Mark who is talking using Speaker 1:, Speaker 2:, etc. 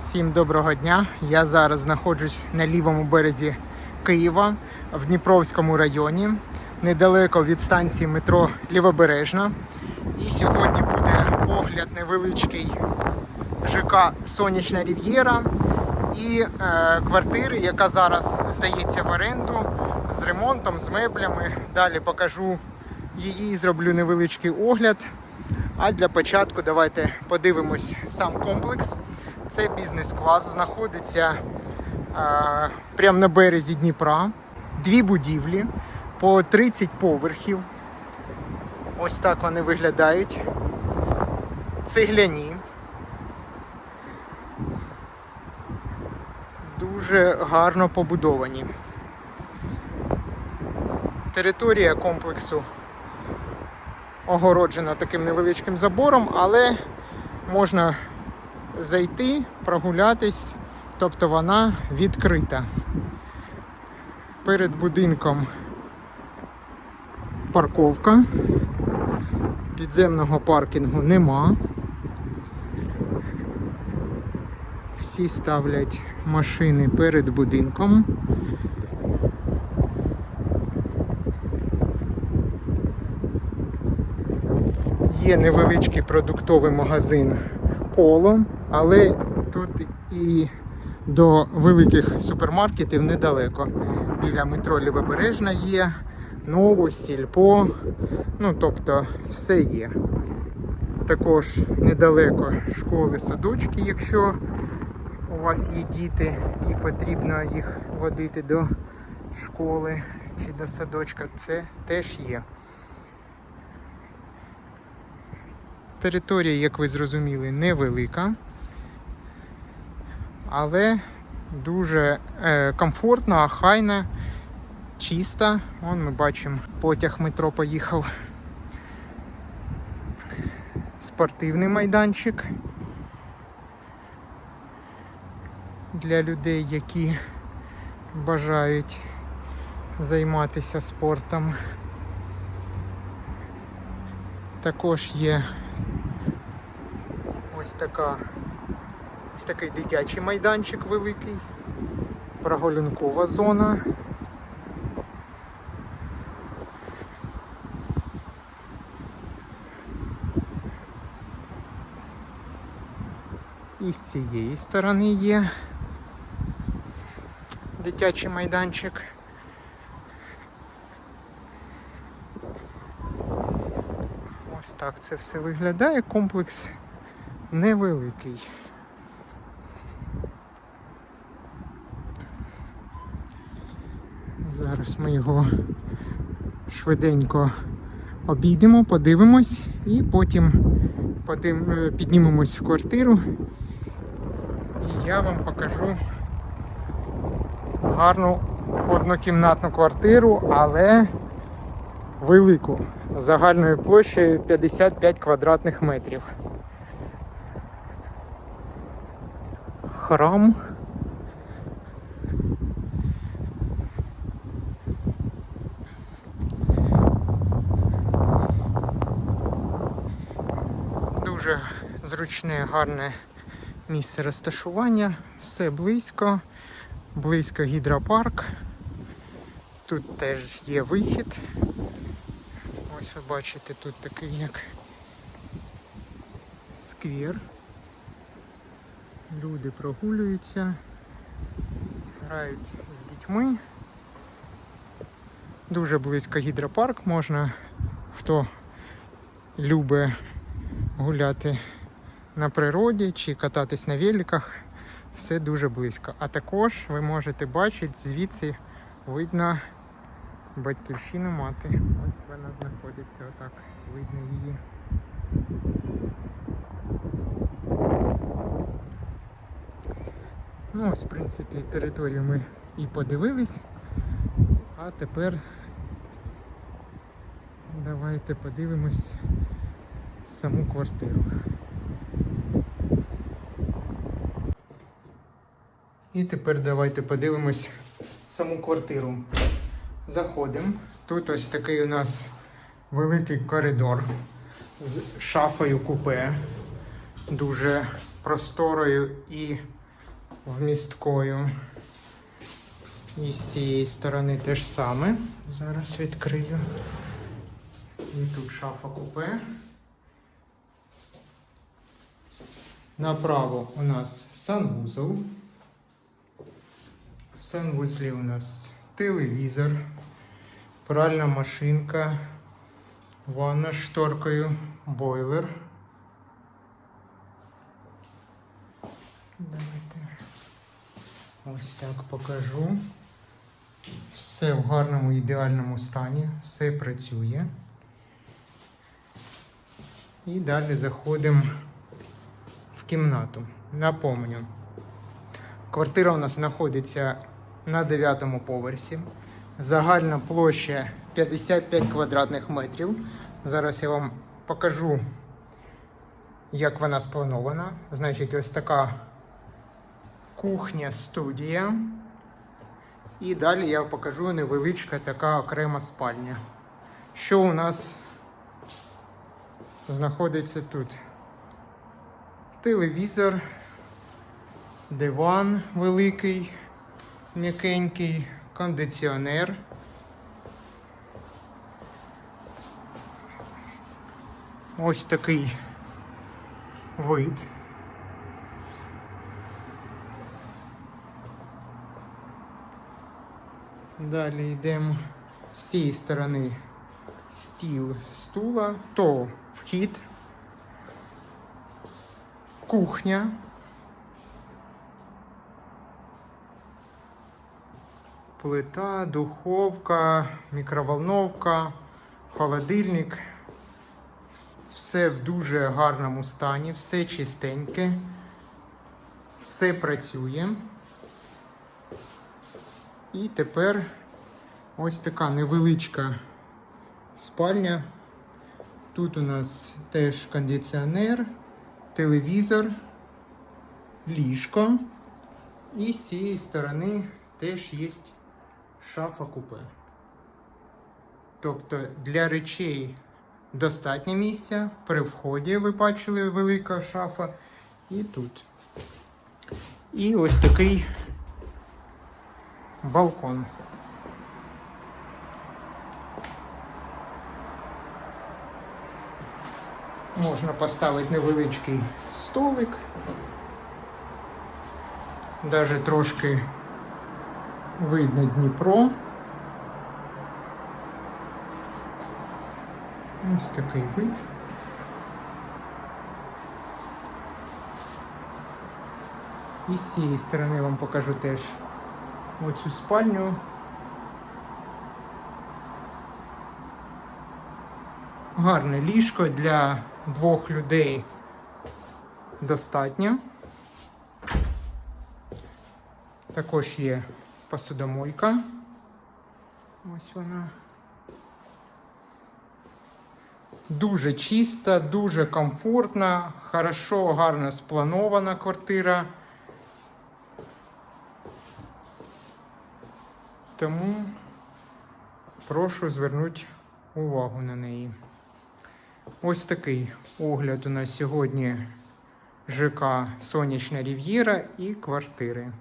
Speaker 1: Всім доброго дня. Я зараз знаходжусь на лівому березі Києва в Дніпровському районі, недалеко від станції метро Лівобережна. І сьогодні буде огляд невеличкий ЖК Сонячна Рів'єра і е, квартири, яка зараз здається в оренду з ремонтом, з меблями. Далі покажу її, зроблю невеличкий огляд. А для початку давайте подивимось сам комплекс. Це бізнес-клас, знаходиться е, прямо на березі Дніпра. Дві будівлі по 30 поверхів. Ось так вони виглядають. Цегляні. Дуже гарно побудовані. Територія комплексу огороджена таким невеличким забором, але можна зайти, прогулятись, тобто вона відкрита. Перед будинком парковка. Підземного паркінгу нема. Всі ставлять машини перед будинком. Є невеличкий продуктовий магазин коло, але тут і до великих супермаркетів недалеко. Біля метро Лівобережна є, Нову, Сільпо, ну тобто все є. Також недалеко школи, садочки, якщо у вас є діти і потрібно їх водити до школи чи до садочка, це теж є. Територія, як ви зрозуміли, невелика, але дуже е, комфортна, хайна, чиста. Вон ми бачимо, потяг метро поїхав. Спортивний майданчик для людей, які бажають займатися спортом. Також є ось така ось такий дитячий майданчик великий, прогулянкова зона. І з цієї сторони є дитячий майданчик. Ось так це все виглядає. Комплекс невеликий. Зараз ми його швиденько обійдемо, подивимось і потім е, піднімемось в квартиру. І я вам покажу гарну однокімнатну квартиру, але велику загальною площею 55 квадратних метрів. Храм. Дуже зручне, гарне місце розташування, все близько, близько гідропарк. Тут теж є вихід. Ось ви бачите, тут такий як сквер. Люди прогулюються, грають з дітьми. Дуже близько гідропарк, можна, хто любить гуляти на природі чи кататись на великах, все дуже близько. А також ви можете бачити, звідси видно батьківщину мати. Ось вона знаходиться отак, видно її. Ну, ось, в принципі, територію ми і подивились. А тепер давайте подивимось саму квартиру. І тепер давайте подивимось саму квартиру. Заходимо. Тут ось такий у нас великий коридор з шафою купе, дуже просторою і вмісткою. І з цієї сторони те ж саме. Зараз відкрию. І тут шафа купе. Направо у нас санвузол. В санвузлі у нас телевізор, пральна машинка, ванна з шторкою, бойлер. Давайте ось так покажу. Все в гарному ідеальному стані, все працює. І далі заходимо в кімнату. Напомню, квартира у нас знаходиться на 9 поверсі. Загальна площа 55 квадратних метрів. Зараз я вам покажу, як вона спланована. Значить, ось така кухня, студія. І далі я покажу невеличка така окрема спальня. Що у нас знаходиться тут? Телевізор, диван великий, м'якенький, кондиціонер. Ось такий вид. Далі йдемо з цієї сторони стіл стула, то вхід, кухня. Плита, духовка, мікроволновка, холодильник. Все в дуже гарному стані, все чистеньке, все працює. І тепер ось така невеличка спальня. Тут у нас теж кондиціонер, телевізор, ліжко. І з цієї сторони теж є шафа купе. Тобто для речей достатньо місця. При вході ви бачили велика шафа. І тут. І ось такий балкон. Можна поставити невеличкий столик. Даже трошки видно Дніпро. Ось такий вид. І з цієї сторони вам покажу теж оцю спальню. Гарне ліжко для двох людей достатньо. Також є посудомойка. Ось вона. Дуже чиста, дуже комфортна, хорошо, гарно спланована квартира. Тому прошу звернути увагу на неї. Ось такий огляд у нас сьогодні ЖК Сонячна Рів'єра і квартири.